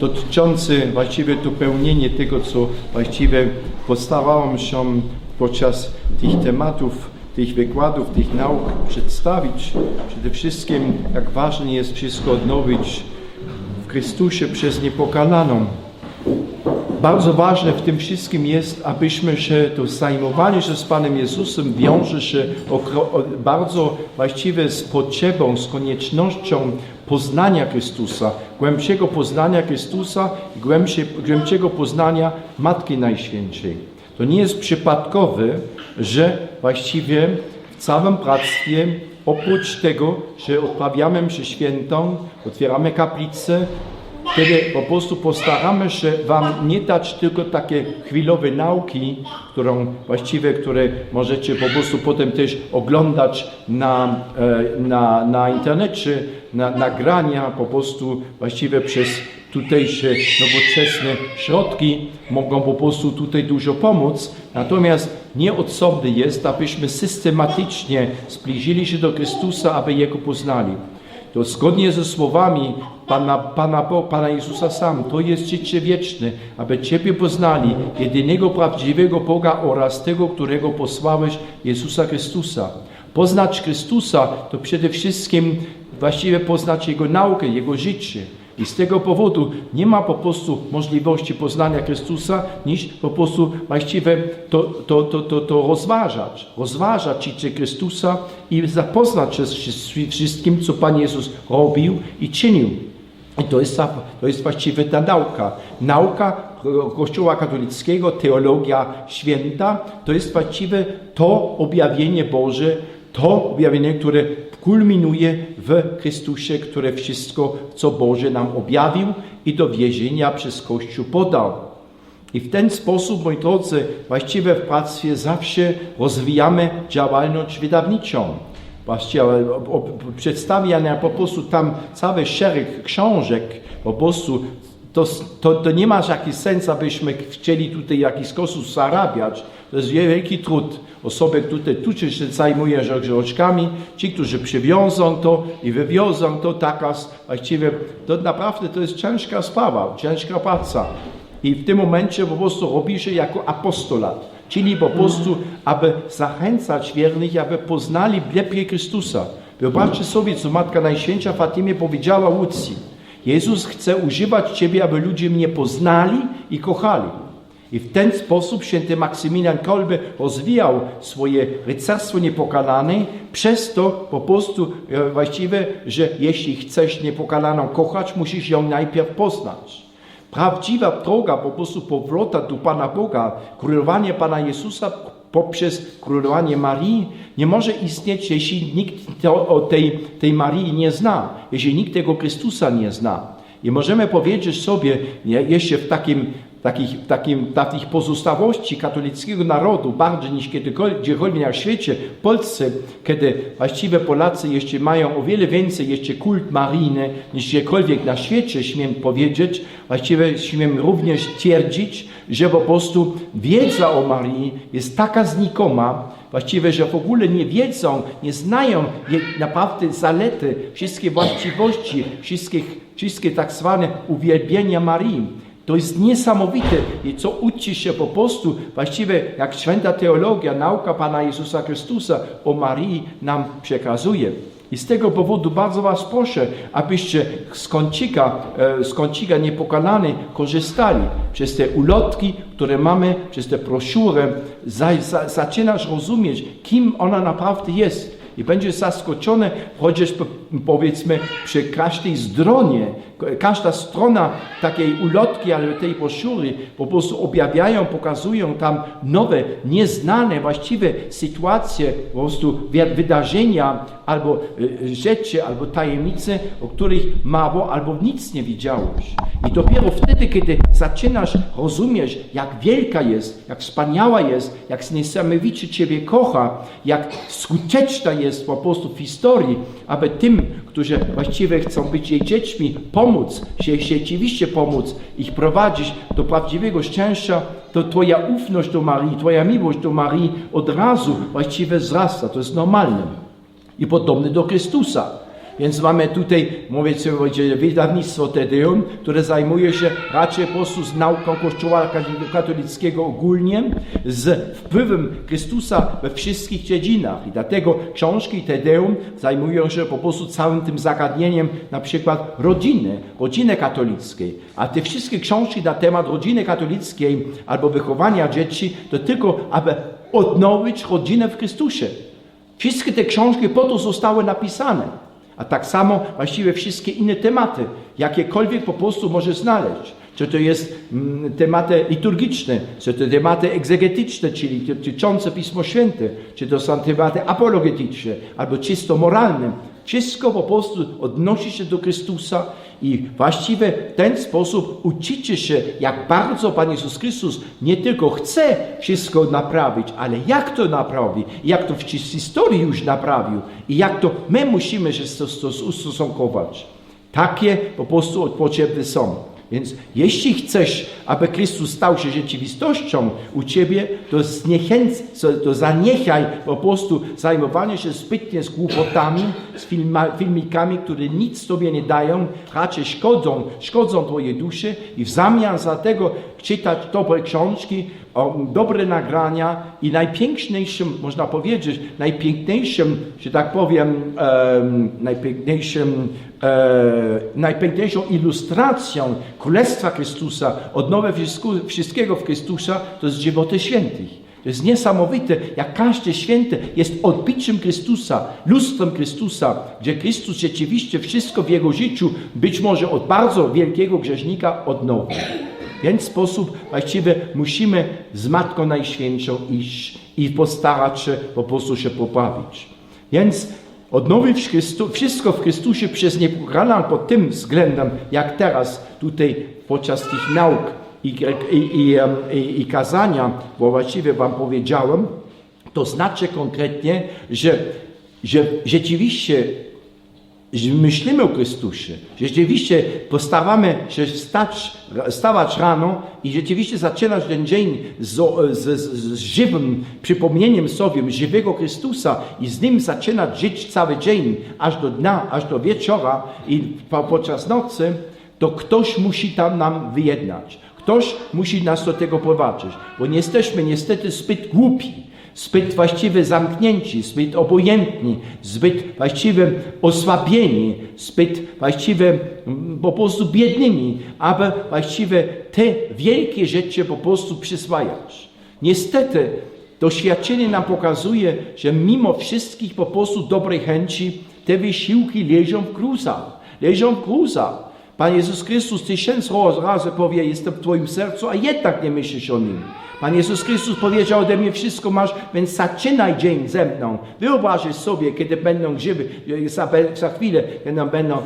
dotyczący właściwie dopełnienie tego, co właściwie postarałem się podczas tych tematów, tych wykładów, tych nauk przedstawić. Przede wszystkim, jak ważne jest wszystko odnowić w Chrystusie przez niepokalaną. Bardzo ważne w tym wszystkim jest, abyśmy się to zajmowali się z Panem Jezusem, wiąże się bardzo właściwie z potrzebą, z koniecznością poznania Chrystusa, głębszego poznania Chrystusa i głębsze, głębszego poznania Matki Najświętszej. To nie jest przypadkowe, że właściwie w całym bractwie oprócz tego, że odprawiamy mszę świętą, otwieramy kaplicę, Wtedy po prostu postaramy się Wam nie dać tylko takie chwilowe nauki, którą właściwie, które możecie po prostu potem też oglądać na, e, na, na internecie, na nagrania po prostu właściwie przez tutejsze nowoczesne środki mogą po prostu tutaj dużo pomóc. Natomiast nieodzowne jest, abyśmy systematycznie zbliżyli się do Chrystusa, aby Jego poznali. To zgodnie ze słowami Pana, Pana, Pana Jezusa sam, to jest życie wieczne, aby Ciebie poznali, jedynego prawdziwego Boga oraz tego, którego posłałeś, Jezusa Chrystusa. Poznać Chrystusa to przede wszystkim właściwie poznać Jego naukę, Jego życie. I z tego powodu nie ma po prostu możliwości poznania Chrystusa, niż po prostu właściwie to, to, to, to, to rozważać. Rozważać życie Chrystusa i zapoznać się z wszy- wszystkim, co Pan Jezus robił i czynił. I to jest, to jest właściwie ta nauka. Nauka Kościoła katolickiego, teologia święta, to jest właściwie to objawienie Boże, to objawienie, które kulminuje w Chrystusie, które wszystko, co Boże nam objawił i do wierzenia przez Kościół podał. I w ten sposób, moi drodzy, właściwie w bractwie zawsze rozwijamy działalność wydawniczą. Właściwie przedstawiania po prostu tam cały szereg książek, po prostu to, to, to nie ma jakiś sens, abyśmy chcieli tutaj w jakiś sposób zarabiać. To jest wielki trud. Osoby, które tu się zajmują rzeczkami, ci, którzy przywiozą to i wywiozą to, taka właściwie, to naprawdę to jest ciężka sprawa, ciężka praca. I w tym momencie po prostu robi się jako apostolat. Czyli po prostu, aby zachęcać wiernych, aby poznali lepiej Chrystusa. Wyobraźcie sobie, co Matka Najświętsza Fatimie powiedziała Łucji. Jezus chce używać Ciebie, aby ludzie mnie poznali i kochali. I w ten sposób święty Maksymilian Kolbe rozwijał swoje rycerstwo niepokalane, przez to po prostu e, właściwie, że jeśli chcesz niepokalaną kochać, musisz ją najpierw poznać. Prawdziwa droga po prostu powrota do Pana Boga, królowanie Pana Jezusa poprzez królowanie Marii nie może istnieć, jeśli nikt to, o tej, tej Marii nie zna, jeśli nikt tego Chrystusa nie zna. I możemy powiedzieć sobie, nie, jeszcze w takim, takich, takim, takich pozostałości katolickiego narodu, bardziej niż kiedykolwiek na świecie, w Polsce, kiedy właściwie Polacy jeszcze mają o wiele więcej jeszcze kult maryjny niż gdziekolwiek na świecie, śmiem powiedzieć, właściwie śmiem również twierdzić, że po prostu wiedza o Marii jest taka znikoma, właściwie, że w ogóle nie wiedzą, nie znają naprawdę zalety, wszystkie właściwości, wszystkich, wszystkie tak zwane uwielbienia Marii. To jest niesamowite i co uczy się po prostu właściwie jak święta teologia, nauka Pana Jezusa Chrystusa o Marii nam przekazuje. I z tego powodu bardzo Was proszę, abyście z kącika, e, z kącika niepokalany korzystali. Przez te ulotki, które mamy, przez te za, zaczynasz rozumieć, kim ona naprawdę jest. I będziesz zaskoczony, po- powiedzmy przy każdej stronie, każda strona takiej ulotki albo tej broszury po prostu objawiają, pokazują tam nowe, nieznane właściwe sytuacje, po prostu wydarzenia albo y, rzeczy, albo tajemnice, o których mało albo nic nie widziałeś. I dopiero wtedy, kiedy zaczynasz rozumieć, jak wielka jest, jak wspaniała jest, jak niesamowicie Ciebie kocha, jak skuteczna jest po prostu w historii, aby tym, którzy właściwie chcą być jej dziećmi, pomóc, się rzeczywiście pomóc, ich prowadzić do prawdziwego szczęścia, to Twoja ufność do Marii, Twoja miłość do Marii od razu właściwie wzrasta. To jest normalne. I podobny do Chrystusa. Więc mamy tutaj, mówię sobie, wydawnictwo Tedeum, które zajmuje się raczej po prostu z nauką Kościoła katolickiego ogólnie, z wpływem Chrystusa we wszystkich dziedzinach. I dlatego książki Tedeum zajmują się po prostu całym tym zagadnieniem na przykład rodziny, rodziny katolickiej. A te wszystkie książki na temat rodziny katolickiej albo wychowania dzieci, to tylko, aby odnowić rodzinę w Chrystusie. Wszystkie te książki po to zostały napisane. A tak samo właściwie wszystkie inne tematy, jakiekolwiek po prostu może znaleźć. Czy to jest mm, tematy liturgiczne, czy to tematy egzegetyczne, czyli dotyczące Pismo Święte, czy to są tematy apologetyczne, albo czysto moralne. Wszystko po prostu odnosi się do Chrystusa i właściwie w ten sposób uczycie się, jak bardzo Pan Jezus Chrystus nie tylko chce wszystko naprawić, ale jak to naprawi, jak to w historii już naprawił i jak to my musimy się ustosunkować. Takie po prostu potrzeby są. Więc jeśli chcesz, aby Chrystus stał się rzeczywistością u Ciebie, to, zniechęc, to zaniechaj po prostu zajmowanie się zbytnie z głupotami, z filma, filmikami, które nic Tobie nie dają, raczej szkodzą, szkodzą Twojej duszy i w zamian za tego czytać dobre książki, dobre nagrania i najpiękniejszym, można powiedzieć, najpiękniejszym, że tak powiem, najpiękniejszym, e, najpiękniejszą ilustracją Królestwa Chrystusa, odnowy wszystkiego w Chrystusa, to jest dziewoty świętych. To jest niesamowite, jak każdy święty jest odbiciem Chrystusa, lustrem Chrystusa, gdzie Chrystus rzeczywiście wszystko w jego życiu, być może od bardzo wielkiego grzesznika, odnowił. W ten sposób właściwie musimy z Matką Najświętszą iść i postarać się po prostu się poprawić. Więc odnowić Chrystu, wszystko w Chrystusie przez niepokalan pod tym względem, jak teraz tutaj podczas tych nauk i, i, i, i, kazania, bo właściwie Wam powiedziałem, to znaczy konkretnie, że, że rzeczywiście myślimy o Chrystusie, że rzeczywiście postaramy się wstać, stawać rano i rzeczywiście zaczynać ten dzień z, z, z, żywym przypomnieniem sobie żywego Chrystusa i z Nim zaczynać żyć cały dzień, aż do dnia, aż do wieczora i podczas nocy, to ktoś musi tam nam wyjednać. Ktoś musi nas do tego prowadzić, bo nie jesteśmy niestety zbyt głupi, zbyt właściwie zamknięci, zbyt obojętni, zbyt właściwie osłabieni, zbyt właściwie mm, po prostu biednymi, aby właściwie te wielkie rzeczy po prostu przyswajać. Niestety doświadczenie nam pokazuje, że mimo wszystkich po prostu dobrej chęci te wysiłki leżą w gruzach. Leżą w gruzach. Pan Jezus Chrystus tysiąc razy powie, jestem w Twoim sercu, a jednak nie myślisz o nim. Pan Jezus Chrystus powiedział ode mnie, wszystko masz, więc zaczynaj dzień ze mną. Wyobraź sobie, kiedy będą żywi, za, za chwilę, kiedy będą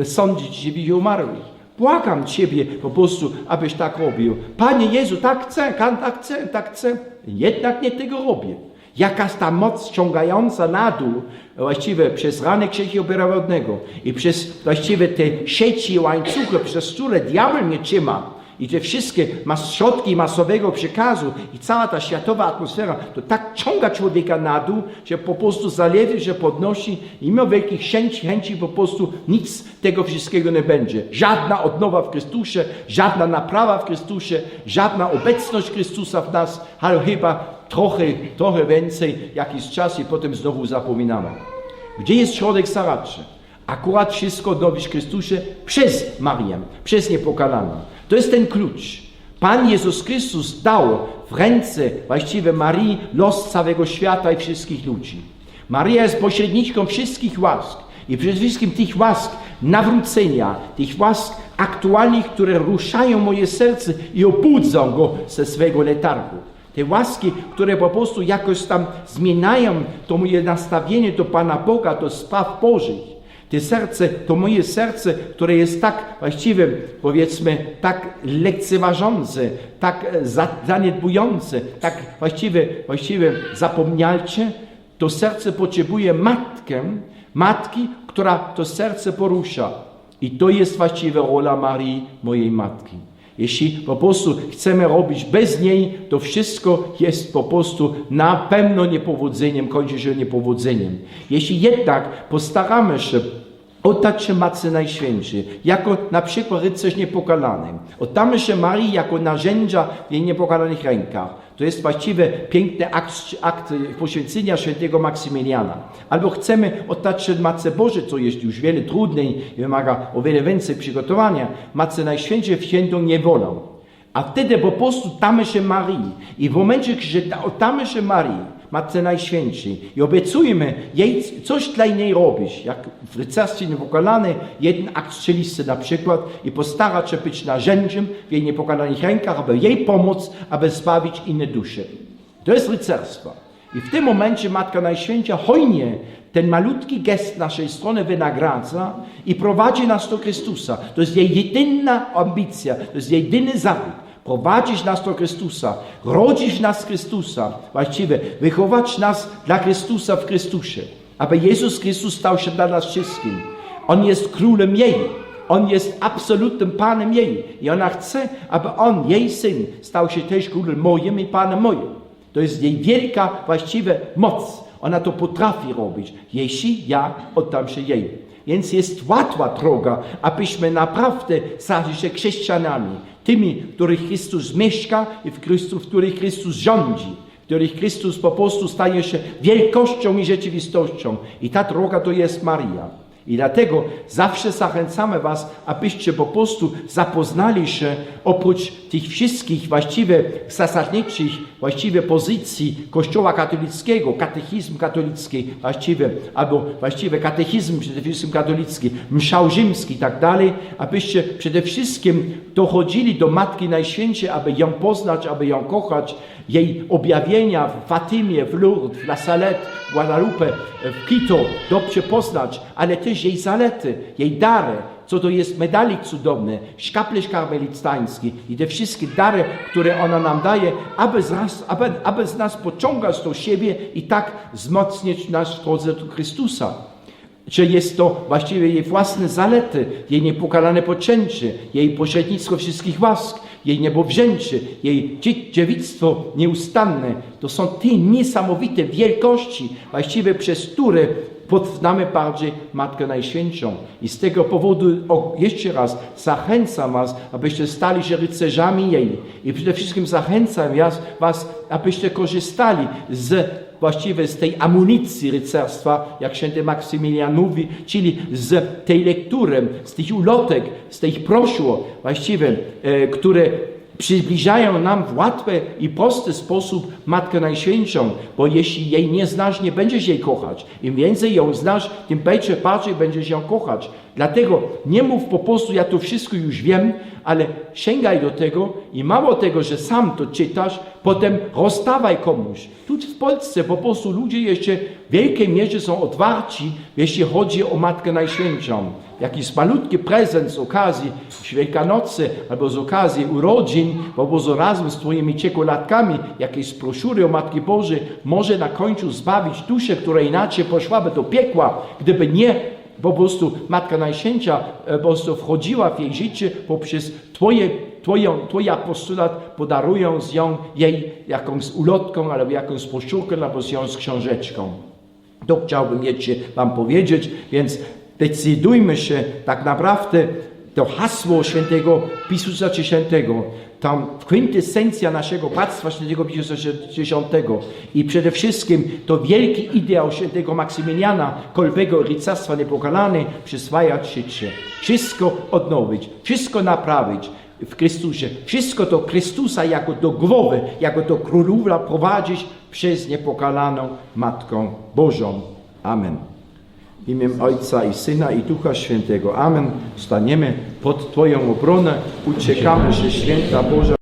e, sądzić żywi i umarłych. Błagam Ciebie po prostu, abyś tak robił. Panie Jezu, tak chcę, tak chcę, tak chcę. Jednak nie tego robię. Jakaś ta moc ściągająca na dół, właściwie przez rany krzyku pierworodnego i przez właściwie te sieci łańcuchy, przez które diabeł mnie trzyma, i te wszystkie środki masowego przekazu i cała ta światowa atmosfera, to tak ciąga człowieka na dół, że po prostu zalewy, że podnosi i mimo wielkich chęci, chęci po prostu nic tego wszystkiego nie będzie. Żadna odnowa w Chrystusie, żadna naprawa w Chrystusie, żadna obecność Chrystusa w nas, ale chyba trochę, trochę więcej, jakiś czas i potem znowu zapominamy. Gdzie jest środek staraczy? Akurat wszystko w Chrystusie przez Marię, przez niepokalaną. To jest ten klucz. Pan Jezus Chrystus dał w ręce właściwie Marii los całego świata i wszystkich ludzi. Maria jest pośredniczką wszystkich łask i przede wszystkim tych łask nawrócenia, tych łask aktualnych, które ruszają moje serce i obudzą go ze swego letargu. Te łaski, które po prostu jakoś tam zmieniają to moje nastawienie do Pana Boga, do spraw Bożych. Te serce, to moje serce, które jest tak właściwie, powiedzmy, tak lekceważące, tak e, zaniedbujące, tak właściwie, właściwie zapomnialcie, to serce potrzebuje matkę, matki, która to serce porusza. I to jest właściwie rola Marii, mojej matki. Jeśli po prostu chcemy robić bez niej, to wszystko jest po prostu na pewno niepowodzeniem, kończy się niepowodzeniem. Jeśli jednak postaramy się oddać się Matce Najświętszej, jako na przykład rycerz niepokalany. Oddamy się Marii jako narzędzia w jej niepokalanych rękach. To jest właściwie piękny akt, akt poświęcenia świętego Maksymiliana. Albo chcemy oddać się Matce Bożej, co jest już wiele trudniej i wymaga o wiele więcej przygotowania. Matce Najświętszej w świętą niewolę. A wtedy po prostu damy się Marii. I w momencie, da- oddamy się Marii, Matce Najświętszej i obiecujemy jej coś dla niej robić, jak w rycerstwie niepokalany, jeden akt strzelisty na przykład i postarać się być narzędziem w jej niepokalanych rękach, aby jej pomóc, aby zbawić inne dusze. To jest rycerstwo. I w tym momencie Matka Najświętsza hojnie ten malutki gest naszej strony wynagradza i prowadzi nas do Chrystusa. To jest jej jedyna ambicja, to jest jej jedyny zawód. Prowadzić nas do Chrystusa, rodzić nas z Chrystusa, właściwie wychować nas dla Chrystusa w Chrystusie, aby Jezus Chrystus stał się dla nas wszystkim. On jest królem jej, on jest absolutnym Panem jej i ona chce, aby on, jej syn, stał się też królem moim i Panem moim. To jest jej wielka właściwie moc. Ona to potrafi robić, jeśli ja oddam się jej. Więc jest łatwa droga, abyśmy naprawdę stali się chrześcijanami. Tymi, w których Chrystus mieszka i w, Chrystu, w których Chrystus rządzi. W których Chrystus po prostu staje się wielkością i rzeczywistością. I ta droga to jest Maria. I dlatego zawsze zachęcamy Was, abyście po prostu zapoznali się oprócz tych wszystkich właściwie zasadniczych właściwie pozycji Kościoła katolickiego, katechizm katolicki właściwie, albo właściwie katechizm przede wszystkim katolicki, mszał rzymski i tak dalej, abyście przede wszystkim dochodzili do Matki Najświętszej, aby ją poznać, aby ją kochać, jej objawienia w Fatimie, w Lourdes, w La Salette, w Guadalupe, w Quito dobrze poznać, ale też jej zalety, jej dary, co to jest medalik cudowny, szkaplerz karmelitański i te wszystkie dary, które ona nam daje, aby z nas, aby, aby z nas pociągać do siebie i tak wzmocnić nas w drodze do Chrystusa. Czy jest to właściwie jej własne zalety, jej niepokalane poczęcie, jej pośrednictwo wszystkich łask, jej niebowzięcie, jej dzie- dziewictwo nieustanne. To są te niesamowite wielkości, właściwie przez które poznamy bardziej Matkę Najświętszą. I z tego powodu jeszcze raz zachęcam Was, abyście stali się rycerzami jej. I przede wszystkim zachęcam was, abyście korzystali z właściwie z tej amunicji rycerstwa, jak święty Maksymilian mówi, czyli z tej lektury, z tych ulotek, z tych proszło właściwie, e, które przybliżają nam w łatwy i prosty sposób Matkę Najświętszą, bo jeśli jej nie znasz, nie będziesz jej kochać. Im więcej ją znasz, tym bardziej, bardziej będziesz ją kochać. Dlatego nie mów po prostu, ja to wszystko już wiem, ale sięgaj do tego i mało tego, że sam to czytasz, potem rozstawaj komuś. Tu w Polsce po prostu ludzie jeszcze w wielkiej mierze są otwarci, jeśli chodzi o Matkę Najświętszą. Jakiś malutki prezent z okazji Wielkanocy albo z okazji urodzin, prostu razem z Twoimi czekoladkami, jakieś broszury o Matki Bożej, może na końcu zbawić duszę, która inaczej poszłaby do piekła, gdyby nie po prostu Matka Najświętsza e, po prostu wchodziła w jej życie poprzez Twoje, twoją, Twój apostolat, podarując ją jej jakąś ulotką, albo jakąś broszurkę, albo z z książeczką. To chciałbym jeszcze Wam powiedzieć, więc decydujmy się tak naprawdę to hasło świętego Pisusa Dziesiątego, tam kwintesencja naszego Bractwa Świętego Pisusa Dziesiątego i przede wszystkim to wielki ideał świętego Maksymiliana, kolbego rycerstwa niepokalany, przyswajać się, wszystko odnowić, wszystko naprawić w Chrystusie, wszystko do Chrystusa jako do głowy, jako do królowa prowadzić przez niepokalaną Matką Bożą. Amen. W imię Ojca i Syna i Ducha Świętego. Amen. Staniemy pod Twoją obronę, uciekamy, że święta Boża